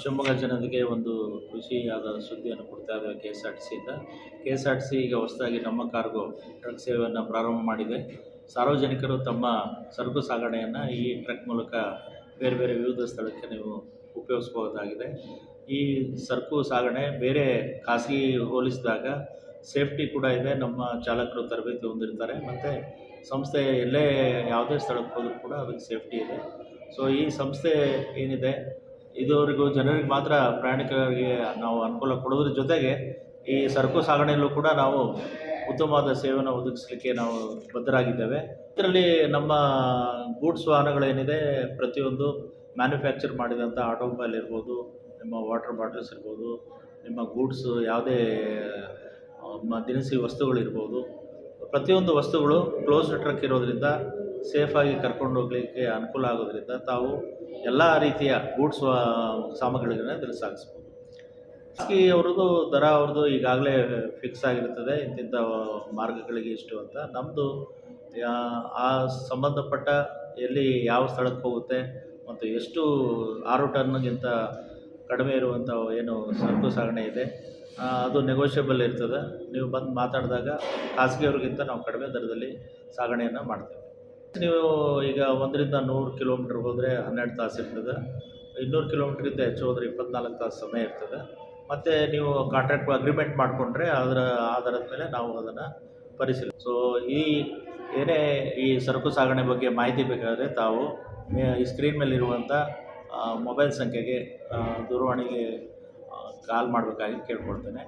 ಶಿವಮೊಗ್ಗ ಜನರಿಗೆ ಒಂದು ಖುಷಿಯಾದ ಸುದ್ದಿಯನ್ನು ಕೊಡ್ತಾ ಇದೆ K S R T ಸಿಯಿಂದ K S R T C ಈಗ ಹೊಸದಾಗಿ ನಮ್ಮ ಕಾರ್ಗೋ ಟ್ರಕ್ ಸೇವೆಯನ್ನು ಪ್ರಾರಂಭ ಮಾಡಿದೆ. ಸಾರ್ವಜನಿಕರು ತಮ್ಮ ಸರಕು ಸಾಗಣೆಯನ್ನು ಈ ಟ್ರಕ್ ಮೂಲಕ ಬೇರೆ ಬೇರೆ ವಿವಿಧ ಸ್ಥಳಕ್ಕೆ ನೀವು ಉಪಯೋಗಿಸ್ಬೋದಾಗಿದೆ ಈ ಸರಕು ಸಾಗಣೆ ಬೇರೆ ಖಾಸಗಿ ಹೋಲಿಸಿದಾಗ ಸೇಫ್ಟಿ ಕೂಡ ಇದೆ. ನಮ್ಮ ಚಾಲಕರು ತರಬೇತಿ ಹೊಂದಿರ್ತಾರೆ. ಮತ್ತು ಸಂಸ್ಥೆ ಎಲ್ಲೇ ಯಾವುದೇ ಸ್ಥಳಕ್ಕೆ ಹೋದರೂ ಕೂಡ ಅದಕ್ಕೆ ಸೇಫ್ಟಿ ಇದೆ. ಸೊ ಈ ಸಂಸ್ಥೆ ಏನಿದೆ? ಇದುವರೆಗೂ ಜನರಿಗೆ ಮಾತ್ರ ಪ್ರಯಾಣಿಕರಿಗೆ ನಾವು ಅನುಕೂಲ ಕೊಡೋದ್ರ ಜೊತೆಗೆ ಈ ಸರಕು ಸಾಗಣೆಯಲ್ಲೂ ಕೂಡ ನಾವು ಉತ್ತಮವಾದ ಸೇವೆಯನ್ನು ಒದಗಿಸಲಿಕ್ಕೆ ನಾವು ಬದ್ಧರಾಗಿದ್ದೇವೆ. ಇದರಲ್ಲಿ ನಮ್ಮ ಗೂಡ್ಸ್ ವಾಹನಗಳೇನಿದೆ, ಪ್ರತಿಯೊಂದು ಮ್ಯಾನುಫ್ಯಾಕ್ಚರ್ ಮಾಡಿದಂಥ ಆಟೋಮೊಬೈಲ್ ಇರ್ಬೋದು, ನಿಮ್ಮ ವಾಟರ್ ಬಾಟಲ್ಸ್ ಇರ್ಬೋದು, ನಿಮ್ಮ ಗೂಡ್ಸ್ ಯಾವುದೇ ದಿನಸಿ ವಸ್ತುಗಳಿರ್ಬೋದು, ಪ್ರತಿಯೊಂದು ವಸ್ತುಗಳು ಕ್ಲೋಸ್ಡ್ ಟ್ರಕ್ ಇರೋದ್ರಿಂದ ಸೇಫಾಗಿ ಕರ್ಕೊಂಡು ಹೋಗ್ಲಿಕ್ಕೆ ಅನುಕೂಲ ಆಗೋದ್ರಿಂದ ತಾವು ಎಲ್ಲ ರೀತಿಯ ಗೂಡ್ಸ್ ಸಾಮಗ್ರಿಗಳನ್ನ ಇದರಲ್ಲಿ ಸಾಗಿಸ್ಬೋದು. ಖಾಸಗಿ ಅವ್ರದ್ದು ದರ ಅವ್ರದ್ದು ಈಗಾಗಲೇ ಫಿಕ್ಸ್ ಆಗಿರ್ತದೆ ಇಂತಿಂಥ ಮಾರ್ಗಗಳಿಗೆ ಇಷ್ಟು ಅಂತ. ನಮ್ಮದು ಆ ಸಂಬಂಧಪಟ್ಟ ಎಲ್ಲಿ ಯಾವ ಸ್ಥಳಕ್ಕೆ ಹೋಗುತ್ತೆ ಮತ್ತು ಎಷ್ಟು ಆರು ಟನ್ಗಿಂತ ಕಡಿಮೆ ಇರುವಂಥ ಏನು ಸರಕು ಸಾಗಣೆ ಇದೆ ಅದು ನೆಗೋಷಿಯಬಲ್ ಇರ್ತದೆ. ನೀವು ಬಂದು ಮಾತಾಡಿದಾಗ ಖಾಸಗಿಯವ್ರಿಗಿಂತ ನಾವು ಕಡಿಮೆ ದರದಲ್ಲಿ ಸಾಗಣೆಯನ್ನು ಮಾಡ್ತೇವೆ. ನೀವು ಈಗ ಒಂದರಿಂದ ನೂರು ಕಿಲೋಮೀಟ್ರ್ ಹೋದರೆ ಹನ್ನೆರಡು ತಾಸು ಇರ್ತದೆ. ಇನ್ನೂರು ಕಿಲೋಮೀಟ್ರಿಂದ ಹೆಚ್ಚು ಹೋದರೆ ಇಪ್ಪತ್ನಾಲ್ಕು ತಾಸು ಸಮಯ ಇರ್ತದೆ. ಮತ್ತು ನೀವು ಕಾಂಟ್ರಾಕ್ಟ್ ಅಗ್ರಿಮೆಂಟ್ ಮಾಡಿಕೊಂಡ್ರೆ ಅದರ ಆಧಾರದ ಮೇಲೆ ನಾವು ಅದನ್ನು ಪರಿಶೀಲಿ ಸೊ ಈ ಏನೇ ಈ ಸರಕು ಸಾಗಣೆ ಬಗ್ಗೆ ಮಾಹಿತಿ ಬೇಕಾದರೆ ತಾವು ಈ ಸ್ಕ್ರೀನ್ ಮೇಲಿರುವಂಥ ಮೊಬೈಲ್ ಸಂಖ್ಯೆಗೆ ದೂರವಾಣಿಗೆ ಕಾಲ್ ಮಾಡಬೇಕಾಗಿ ಕೇಳ್ಕೊಳ್ತೇನೆ.